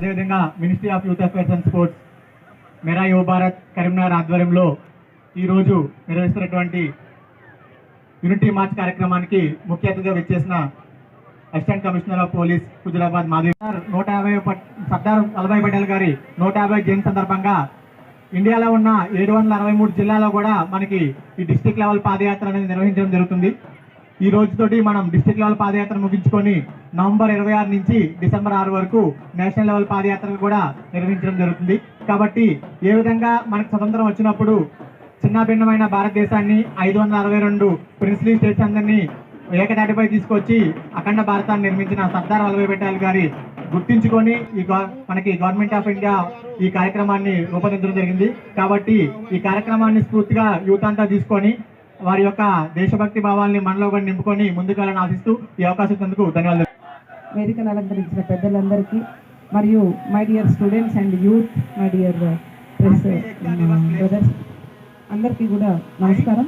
అదేవిధంగా ministry of youth affairs and sports Mera Yuva Bharat Karimnagar ఆధ్వర్యంలో ఈరోజు నిర్వహిస్తున్నటువంటి యూనిటీ మార్చ్ కార్యక్రమానికి ముఖ్య అతిథిగా విచ్చేసిన assistant commissioner of police Huzurabad Madhavi sir నూట యాభై సర్దార్ వల్లభాయ్ పటేల్ గారి నూట యాభై జయంతి సందర్భంగా ఇండియాలో ఉన్న ఏడు వందల అరవై మూడు జిల్లాలో కూడా మనకి ఈ డిస్టిక్ లెవెల్ పాదయాత్ర అనేది నిర్వహించడం జరుగుతుంది. ఈ రోజుతోటి మనం డిస్టిక్ లెవెల్ పాదయాత్ర ముగించుకొని నవంబర్ ఇరవై ఆరు నుంచి డిసెంబర్ ఆరు వరకు నేషనల్ లెవెల్ పాదయాత్రను కూడా నిర్వహించడం జరుగుతుంది. కాబట్టి ఏ విధంగా మనకు స్వతంత్రం వచ్చినప్పుడు చిన్నభిన్నమైన భారతదేశాన్ని ఐదు వందల అరవై రెండు ప్రిన్స్లీ స్టేట్స్ అందరినీ ఏకదాటిపై తీసుకొచ్చి అఖండ భారతాన్ని నిర్మించిన సర్దార్ వల్లభాయ్ పటేల్ గారి గుర్తించుకొని ఈ మనకి గవర్నమెంట్ ఆఫ్ ఇండియా ఈ కార్యక్రమాన్ని రూపొందించడం జరిగింది. కాబట్టి ఈ కార్యక్రమాన్ని స్ఫూర్తిగా యూత్ అంతా తీసుకొని వారి యొక్క దేశభక్తి భావాల్ని మనలో కూడా నింపుకొని ముందుకు వెళ్ళని ఆశిస్తూ ఈ అవకాశం ఇచ్చినందుకు ధన్యవాదాలు. వేదికను అలంకరించిన పెద్దలందరికీ మరియు my dear students and youth my dear press brothers అందరికీ కూడా నమస్కారం.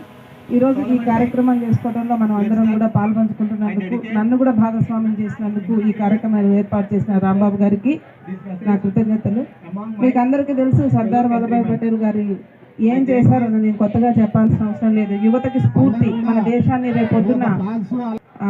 ఈరోజు ఈ కార్యక్రమం చేసుకోవడంలో మనం అందరం కూడా పాల్పంచుకుంటున్నందుకు నన్ను కూడా భాగస్వామ్యం చేసినందుకు ఈ కార్యక్రమాన్ని ఏర్పాటు చేసిన రాంబాబు గారికి నా కృతజ్ఞతలు. మీకు అందరికీ తెలుసు సర్దార్ వల్లభాయ్ పటేల్ గారి ఏం చేశారో నేను కొత్తగా చెప్పాల్సిన అవసరం లేదు. యువతకి స్ఫూర్తి మన దేశాన్ని రేపొద్దున ఆ,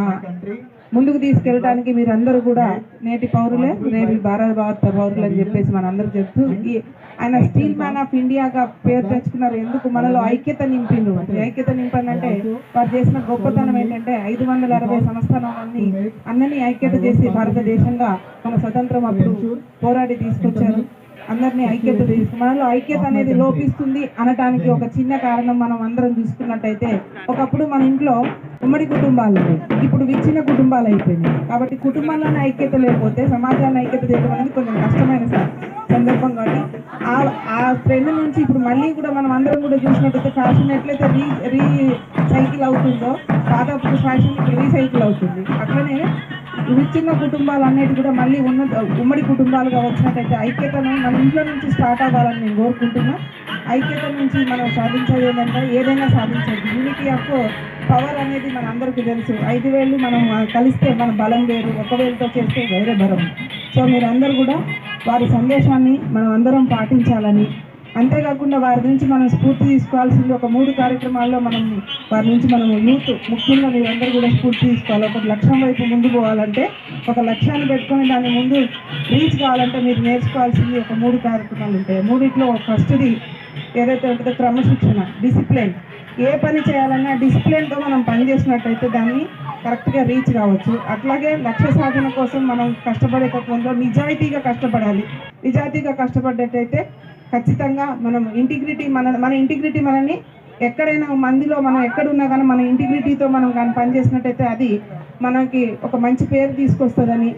ముందుకు తీసుకెళ్ళడానికి మీరందరూ కూడా నేటి పౌరులే రేపు భారత భారత పౌరులు అని చెప్పేసి మనందరూ చెప్తూ ఈ ఆయన స్టీల్ మ్యాన్ ఆఫ్ ఇండియాగా పేరు తెచ్చుకున్నారు. ఎందుకు? మనలో ఐక్యత నింపిండు. ఐక్యత నింపనంటే వారు చేసిన గొప్పతనం ఏంటంటే ఐదు వందల అరవై సంవత్సరాలన్నీ అందరినీ ఐక్యత చేసి భారతదేశంగా మన స్వతంత్రం అప్పుడు పోరాడి తీసుకొచ్చారు. అందరినీ ఐక్యత తీసుకు మనలో ఐక్యత అనేది లోపిస్తుంది అనటానికి ఒక చిన్న కారణం మనం అందరం చూసుకున్నట్టయితే ఒకప్పుడు మన ఇంట్లో ఉమ్మడి కుటుంబాలు. ఇప్పుడు విచ్చిన కుటుంబాలు అయిపోయినాయి. కాబట్టి కుటుంబంలోనే ఐక్యత లేకపోతే సమాజాన్ని ఐక్యత చేయడం అనేది కొంచెం కష్టమైన సందర్భం కాబట్టి ఆ ఆ ట్రెండ్ నుంచి ఇప్పుడు మళ్ళీ కూడా మనం అందరం కూడా చూసినట్టయితే ఫ్యాషన్ ఎట్లయితే రీ రీ సైకిల్ అవుతుందో పాతప్పుడు ఫ్యాషన్ రీసైకిల్ అవుతుంది. అట్లనే విచ్ఛిన్న కుటుంబాలు అన్నిటి కూడా మళ్ళీ ఉన్న ఉమ్మడి కుటుంబాలుగా వచ్చినట్టయితే ఐక్యతను మన ఇంట్లో నుంచి స్టార్ట్ అవ్వాలని నేను కోరుకుంటున్నా. ఐక్యత నుంచి మనం సాధించేది ఏంటంటే ఏదైనా సాధించదు. యూనిటీ ఆఫ్ పవర్ అనేది మన అందరికీ తెలుసు. ఐదు వేళ్ళు మనం కలిస్తే మన బలం వేరు ఒక వేలుతో చేస్తే వేరే బలం. సో మీరందరూ కూడా వారి సందేశాన్ని మనం అందరం పాటించాలని అంతేకాకుండా వారి నుంచి మనం స్ఫూర్తి తీసుకోవాల్సింది ఒక మూడు కార్యక్రమాల్లో మనం వారి నుంచి మనం యూత్ ముఖ్యంగా మీరందరూ కూడా స్ఫూర్తి తీసుకోవాలి. ఒక లక్ష్యం వైపు ముందు పోవాలంటే ఒక లక్ష్యాన్ని పెట్టుకొని దాని ముందు రీచ్ కావాలంటే మీరు నేర్చుకోవాల్సింది ఒక మూడు కార్యక్రమాలు ఉంటాయి. మూడిట్లో ఫస్ట్ది ఏదైతే ఉంటుందో క్రమశిక్షణ డిసిప్లిన్. ఏ పని చేయాలన్నా డిసిప్లిన్తో మనం పని చేసినట్టయితే దాన్ని కరెక్ట్గా రీచ్ కావచ్చు. అట్లాగే లక్ష్య సాధన కోసం మనం కష్టపడేటప్పుడు నిజాయితీగా కష్టపడాలి. నిజాయితీగా కష్టపడ్డట్టయితే ఖచ్చితంగా మనం ఇంటిగ్రిటీ మన మన ఇంటిగ్రిటీ మనని ఎక్కడైనా మందిలో మనం ఎక్కడున్నా కానీ మన ఇంటిగ్రిటీతో మనం కానీ పనిచేసినట్టయితే అది మనకి ఒక మంచి పేరు తీసుకొస్తుందని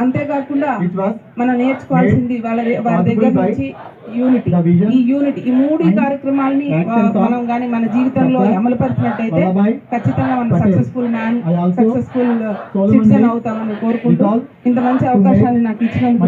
అంతేకాకుండా మనం నేర్చుకోవాల్సింది వాళ్ళ వారి దగ్గర నుంచి యూనిటీ ఈ యూనిట్ ఈ మూడు కార్యక్రమాలని మనం కానీ మన జీవితంలో Dr. అమలు పరిచినట్టయితే Vallabhai ఖచ్చితంగా మనం. సక్సెస్ఫుల్ మ్యాన్ సక్సెస్ఫుల్ సిటిజన్ అవుతామని కోరుకుంటూ ఇంత మంచి అవకాశాన్ని నాకు ఇచ్చినందుకు